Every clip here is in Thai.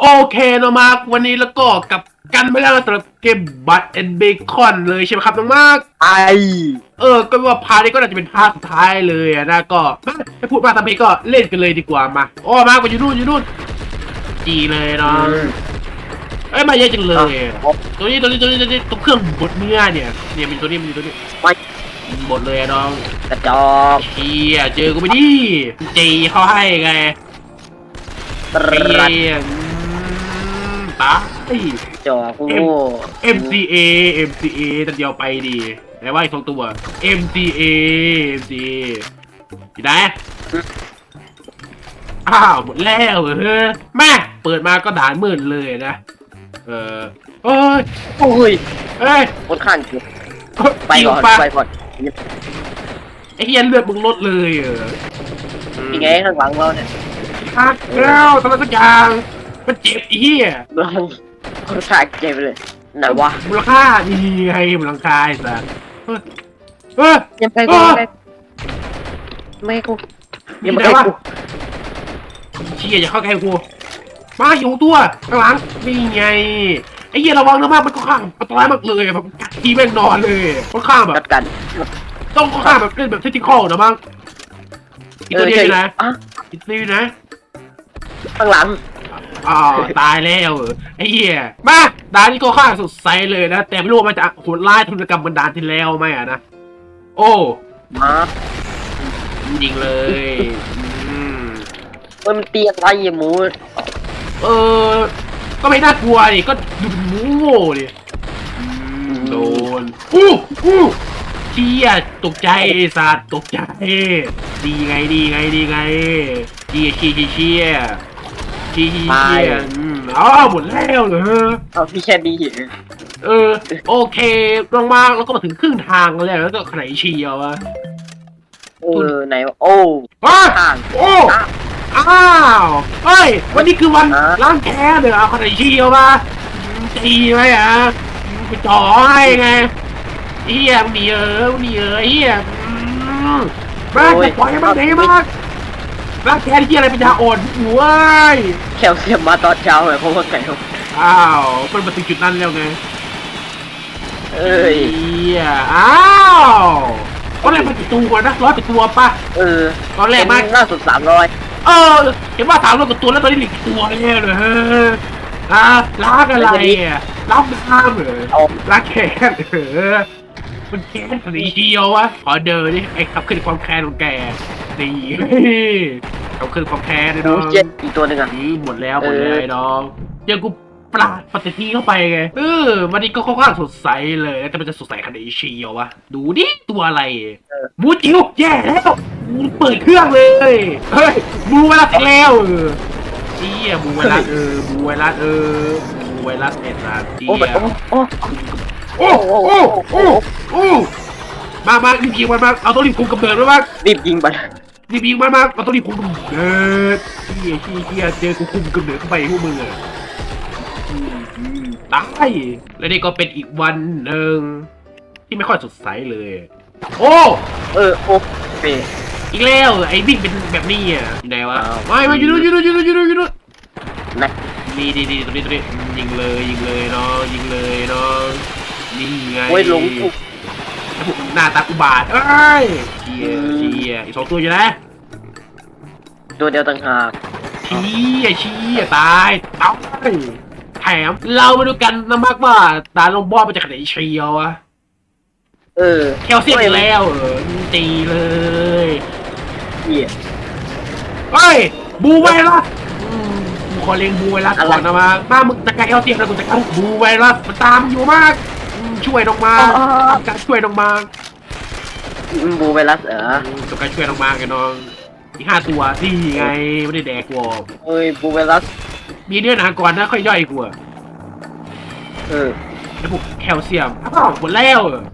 โอเคน้องมาร์ควันนี้แล้วก็กลับกันไม่แล้วสำหรับเกมบัตแอนเบคอนเลยใช่ไหมครับน้องมาร์คไอเออ ก็ว่าพาร์ทนี้ก็น่าจะเป็นพาร์ทสุดท้ายเลยอะนะก็มาไม่พูดมากทำเพลงก็เล่นกันเลยดีกว่ามาโอ้มาร์คมาอยู่นู่นอยู่นู่นจีเลยเนาะเอ้ยมาเยอะจังเลยอะตัวนี้ตัวนี้ตัวนี้ตัวนี้ตัวเครื่องบดเนื้อเนี่ยเนี่ยมีตัวนี้มีตัวนี้ไปบดเลยอะน้องกระจอกเฮียเจอกูไปดิจีเขาให้ไงตเฮีรัดยอืมตายจอกกู MCA MCA ตันเดียวไปดีไหนว่าอีกสองตัว MCA MCA อยู่ไหนอ้าวหมดแล้วเฮ้ยแม่เปิดมาก็ด่านมืดเลยนะ เออเอ้ยโอ้ยเอ้ยคนข้างกูไปก่อนจริงปะไปก่อนไอ้เฮียเลือดมึงลดเลยเออยังไงข้างหลังเราเนี่ยฮักแล้วทำไมสักอย่างมันเจ็บไอ้เฮียเราคนข้างเจ็บเลยไหนวะมูลค่านี่ไงมูลค่าไอ้สัสเฮ้ยเฮ้ยยังไปกูไม่กูยังไม่กูเชี่ยอย่าเข้าใกล้กู มาอยู่ตัวข้างหลังนี่ไงไอ้เหี้ยระวังนะมากมันก็ข้างอันตรายมากเลยแบบกัดทีแม่งนอนเลยค่อนข้างแบจับดกันต้องค่อนข้างแบบเล่นแบบเทคนิคอลนะมั้งอีกตัวเดียวอยู่นะอะอีกตัวอยู่นะข้างหลังอ้าวตายแล้วเหรอไอ้เหี้ยมาดานนี้ก็ข้างสดใสเลยนะ แต่ไม่รู้ว่ามันจะโหดร้ายทุนกรรมบรรดาลที่แล้วไหมอะนะโอ้มายิงเลยอืมเฮ้ยมันตีอะไรอย่าหมู เออ ก็ไม่น่ากลัวดิก็ดูเป็นหมูโง่ดิอืมโดนอู้อู้เชี่ยตกใจไอ้สัตว์ตกใจ ดีไงดีไงดีไงเชี่ยเชี่ยเชี่ยเชี่ยเชี่ยเชี่ยเชี่ยอืมอ้าวหมดแล้วเหรอเอาพี่แค่ดีเออ โอเคลงมาแล้วก็มาถึงครึ่งทางแล้วแล้วก็ไหนเชียววะเออไหนวะโอ้ว้าข้างโอ้ อ้าวเฮ้ย วันนี้คือวันฮะ ล้างแค้นเดี๋ยวเอาคนไหนเชียวมาตีไหมอะไปจ่อให้ไงเฮียมึงหนีเออมึงหนีเออเฮียอืมมาจะปล่อยให้มันหนีมากล้างแค้นที่อะไรเป็นยาอ่อนหัวยแคลเซียมมาตอนเช้าเลยเพราะว่าไงอ้าวมันมาถึงจุดนั้นแล้วไงเอ้ย เฮียอ้าวตอนแรกมันกี่ตัวนะร้อยกว่าตัวป่ะ เออตอนแรกมันล่าสุดสามร้อย เออเห็นว่าสามร้อยกว่าตัวแล้วตอนนี้เหลือกี่ตัวเนี่ยเลยฮะอะล้างอะไรอะล้างน้ำเหรอเอาล้างแค้นเออมันแค้นสีเดียววะขอเดินดิไอ้ขับขึ้นความแค้นของแกดีขับขึ้นความแค้นเลยหมูน้องเจ็ดอีกตัวหนึ่งอะอืมหมดแล้วหมดเอเลอยน้องเจอกูปลาดปฏิทินเข้าไปไงเออวันนี้ก็ค่อนข้างสดใสเลยแต่มันจะสดใสขนาดไหนเชียววะดูดิตัวอะไรบูจิ๋วแย่แล้ว บูเปิดเครื่องเลย เฮ้ยบูไวรัสอีกแล้วเออเจี๊ยบูไวรัสเออบูไวรัสเออบูไวรัสเอ็ดนะเจี๊โอ้ยแบบโอ้โอ้โอ้โอ้โอ้โอ้มามารีบยิงมันมาเอาตัวรีบคุมกำเนิดมามารีบยิงไปรีบยิงมันมาเอาตัวรีบคุมกำเนิดเฮียเฮียเฮียเจอกูคุมกำเนิดเข้าไปพวกมึงอะอืมอืมตายและนี่ก็เป็นอีกวันหนึ่งที่ไม่ค่อยสดใสเลย โอ้ เออ โอ้เป อีกแล้วไอ้บิ๊กเป็นแบบนี้อะอยู่ไหนวะอ้าวไม่ไม่อยูนู่นอยูนู่นอยูนู่นอยูนู่นอยูนู่นนะดีดีดีตัวนี้ตัวนี้ยิงเลยยิงเลยเนาะยิงเลยเนาะนี่ไงโอ้ยหลงถูกหน้าตาอุบาทเอ้ยเชียเชียอีกสองตัวอยู่นะตัวเดียวต่างหากเชียเชียตายตายแถมเรามาดูกันนะมากว่าตาลงบอลมันจะขนาดไหนเชียวอะเออแคลเซียมอีกแล้วเออตีเลย เหี้ยเฮ้ย บูไวรัสอืมกูขอเลี้ยงบูไวรัสก่อนนะมามามึงจัดการแคลเซียมแล้วกูจัดการบูไวรัสมันตามมึงอยู่มากอืมช่วยน้องมาทำการช่วยน้องมาบูไวรัสเหรอทำการช่วยน้องมาไงน้องอีกห้าตัวนี่ไงไม่ได้แดกกูออกเอ้ยบูไวรัสมีเนื้อหนาก่อนนะค่อยย่อยกูอะเออแล้วพวกแคลเซียมอ้าวหมดแล้วเหรอ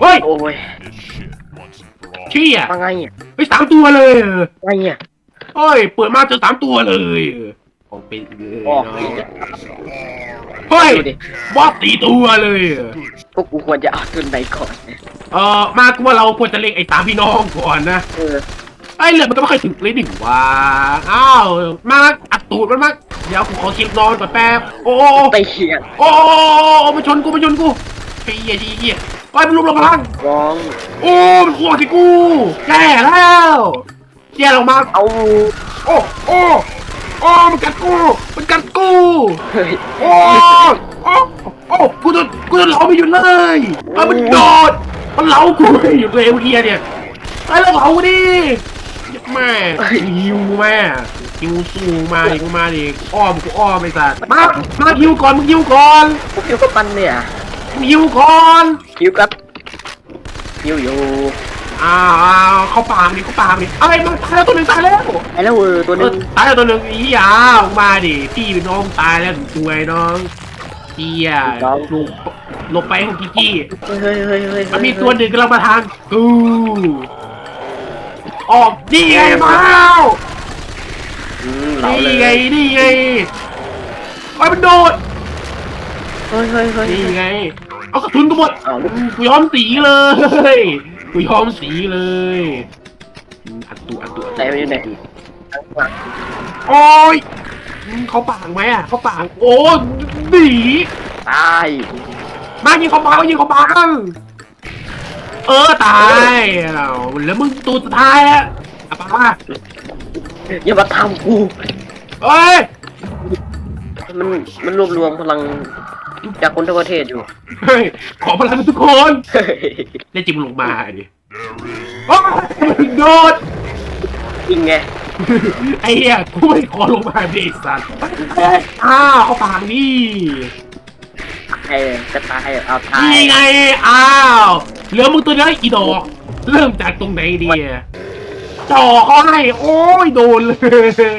เฮ้ยโอ้ย เชี่ยว่าไงอะเฮ้ยสามตัวเลยเหรอว่าไงอะเฮ้ย เปิดมาเจอสามตัวเลยเออของเป็นเลยออกเนาะอีกอะเฮ้ยดูดิบอสสี่ตัวเลยเหรอพวกกูควรจะเอาตัวไหนก่อนเนี่ยเออมากูว่าเราควรจะเล่งไอ้สามพี่น้องก่อนนะเออไอ้เรื่องมันก็ไม่ค่อยถึงเลยดิว่า อ้าว มาอัดตูดมันมาเดี๋ยวกูขอคลิปนอนก่อนแป๊บ โอ้โอ้ไปเขียนโอ้โอ้มาชนกูมาชนกูไอ้เหี้ยไอ้เหี้ย ไอ้มันลุมลงพลังร้องโอ้มันขวดที่กูแย่แล้วแย่ลงมาเอาโอ้โอ้โอ้มันกัดกูมันกัดกูเฮ้ยโอ้โอ้โอ้กูโดนกูโดนเหลาไม่หยุดเลยไอ้มันโดดมันเหลากูไม่หยุดเลยเมื่อกี้เนี่ยไอ้เราเหลาดิแม่ฮิวแม่ฮิวสู้มาดิกูมาดิอ้อมกูอ้อมไอ้สัตว์มามาฮิวก่อนมึงฮิวก่อนกูคิวกับมันเนี่ยมึงฮิวก่อน คิวกับคิวอยู่อ้าวอ้าวเข้าปากดิเข้าปากดิอะไรมันตายแล้วตัวหนึ่งตายแล้วไอ้แล้วเออตัวเอนึองตายแล้วตัวหนึ่งอีอ้าวมาดิพี่เป็นน้องตายแล้วตัวยน้องเฮียลงลงไปของกิกกี้เฮ้ยเฮ้ยเฮ้ยเฮ้ยมันมีตัวหนึ่งกำลังมาทางกูออกนี่ไงมาแล้วอืมเราเลนี่ยไงนี่ไงไปมันโดดเฮ้ยเฮ้ยเฮ้ยนี่ไง เอากระสุนกูหมดเอาลูกกูย้อมสีเลยกูย้อมสีเลยอืมอัดตัวอัดตัวไหนมันอยู่ไหนข้างหลังโอ้ยอืมเขาปางไหมอะเขาปางโอ้ยหนีตายมายิงเขาปางยิงเขาปางเออตายเอาแล้วมึงตัวสุดท้ายอะอะปาอย่ามาทำกูเอ้ยมันมันรวบรวมพลัง จากคนทั่วประเทศอยู่ เฮ้ยขอพลังทุกคนเฮ้ยได้จิมลงมาดิโอ้ยโดด จริงไงไอ้เหี้ยกูไม่ขอลงมาดิไอ้สัตว์เอ้ยอ้าวเขาปากนี่ไอ้จะตายเอาตายนี่ไง อ้าวเหลือมึงตัวเดียวอีดอก เริ่มจากตรงไหนดีอะจ่อเขาให้โอ้ยโดนเล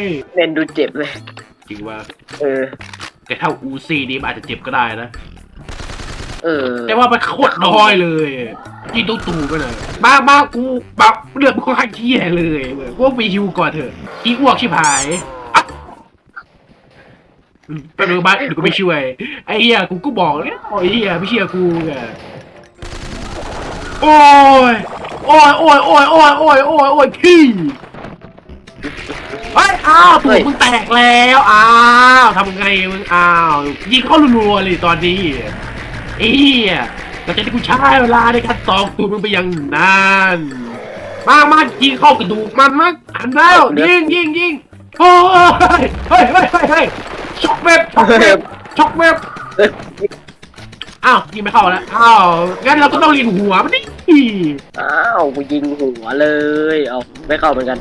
ย เล่นดูเจ็บเลย จริงว่า เออ แต่ถ้าอูซี่นี่มันอาจจะเจ็บก็ได้นะ เออแต่ว่ามันโคตรน้อยเลยยิงตู้ตู่ไปเลยมามากูแบบเลือดมันค่อนข้างเที่ยเลยเว้ยว่าไปฮิวก่อนเถอะอีอ้วกชิบหายอะไปดูบ้านเดี๋ยวกูไม่ช่วย ไอ้เหี้ยกูก็บอกแล้วไอ้เหี้ยไม่เชื่อกูไงโอ้ยโอ้ยโอ้ยโอ้ยโอ้ยโอ้ยโอ้ยโอ้ยพี่ เฮ้ยอ้าวตูดมึงแตกแล้วอ้าวทำไงมึงอ้าวยิงเข้ารัวๆเลยตอนนี้เอียเราจะได้กูใช้เวลาในการตอกตูดมึงไปอย่างนั้นมามายิงเข้ากระดูกมันมั้งอันแล้วยิงยิงยิงโอ้ยเฮ้ยเฮ้ยเฮ้ยเฮ้ยช็อกเว็บช็อกเว็บช็อกเว็บ เอ้ยอ้าวยิงไม่เข้าแล้วอ้าวงั้นเราก็ต้องเลียงหัวมันดิอ้าวกูยิงหัวเลย เอาไม่เข้าเหมือนกัน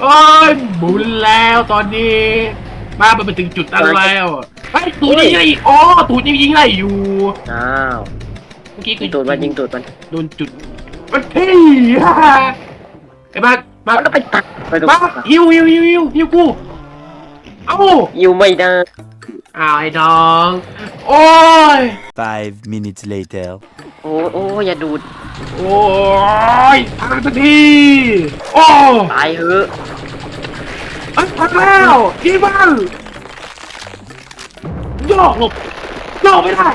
เอ้ยหมุนแล้วตอนนี้มามันไปถึงจุดนั้นแล้วไอ้ยตูดยิงได้อีกอ๋อตูดยิงยิงได้อยู่อ้าวเมื่อกี้ยิงตูดมันยิงตูดมันโดนจุดมันพี่ไอ้บ้านมามันก็ไปตัดไปตรงมาฮิวฮิวฮิวฮิวฮิวกูเอ้ายิวไม่ได้ อ้าวไอ้น้อง โอ้ย Five minutes later. โอ้โอ้อย่าดูดโอ้ยพังสักทีโอ้ตายเถอะไอ้ยพังแล้วที่บ้านโยกหลบโยกไม่ได้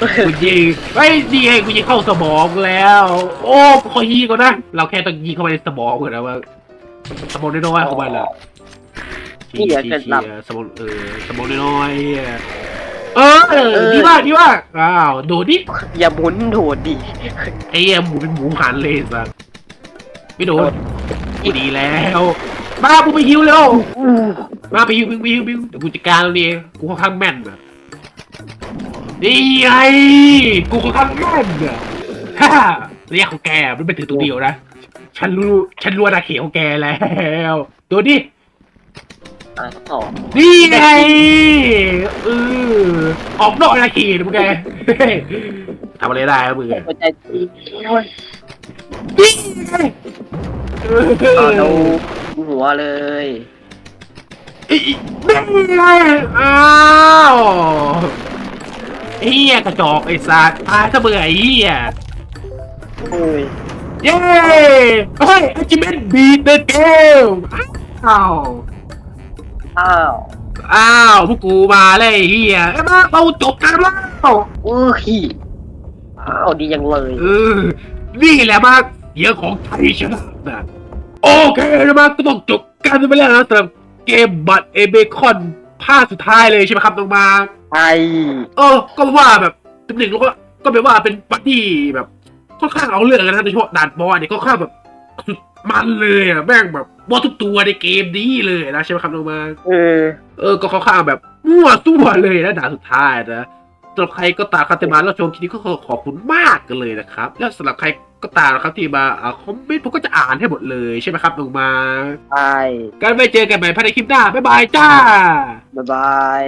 กูยิงไอ้ยดีไงกูยิงเข้าสมองแล้ว โอ้กูขอฮีก่อนนะ เราแค่ต้องยิงเข้าไปในสมองก่อนนะว่าสมองน้อยๆของมัน เหรอนี่อย่าเกิดหลับสมองเออสมองน้อยๆเหี้ยเออเออดีมากดีมากอ้าวโดดดิอย่าหมุนโดดดิ ไอ้เหี้ยหมูเป็นหมูหันเลยสัสไม่โดนกูดีแล้วมากูไปฮิวเร็วมาไปฮิวไปฮิวไปฮิวเดี๋ยวกูจัดการตรงนี้เองกูค่อนข้างแม่นอะนี่ไงกูค่อนข้างแม่นอะฮ่าเรียกของแกมันเป็นถือตัวเดียวนะ ฉันรู้ ฉันรู้อาณาเขตของแกแล้ว ดูดิอะต่อนี่ไงเออออกนอกอาณาเขตมึงแกเฮ้ยทำอะไรได้ครับมึงอะหัวใจตีโอ้ยนี่ไงเออเอาเราหัวเลยอีนี่ไงอ้าวไอ้เหี้ยกระจอกไอ้สัตว์ตายซะเบื่อไอ้เหี้ยโอ้ยเย้เฮ้ยอาจิเมนบีเดอะเกมอ้าว อ้าวอ้าวพวกกูมาเลยไอ้เฮียไอ้บ้าเราจบกันแล้ว โอ้ยาวดียังเลยเออ นี่แหละมากเสียงของไทยชนะนะโอเคนะมากก็ต้องจบกันไปแล้วนะสำหรับเกมบัตรเอเบคอนภาคสุดท้ายเลยใช่ไหมครับน้องมาร์คไอเออ ก็ว่าแบบจุดหนึ่งแล้วก็ก็แปลว่าเป็นบัตรที่แบบค่อนข้างเอาเรื่องกันนะในช่วงด่านบอสเนี่ยก็ค่อนข้างแบบสุดมันเลยอะแม่งแบบ บอสทุกตัวในเกมนี้เลยนะใช่ไหมครับน้องมาร์คเออ เออก็ค่อนข้างแบบมั่วตัวเลยนะด่านสุดท้ายนะสำหรับใครก็ตามครับที่มาแล้วชมคลิปนี้ก็ขอขอบคุณมากกันเลยนะครับ แล้วสำหรับใครก็ตามนะครับที่มาอ่าคอมเมนต์ผมก็จะอ่านให้หมดเลยใช่ไหมครับลงมาไอกันไปเจอกันใหม่ภายในคลิปหน้าบ๊ายบายจ้าบ๊ายบาย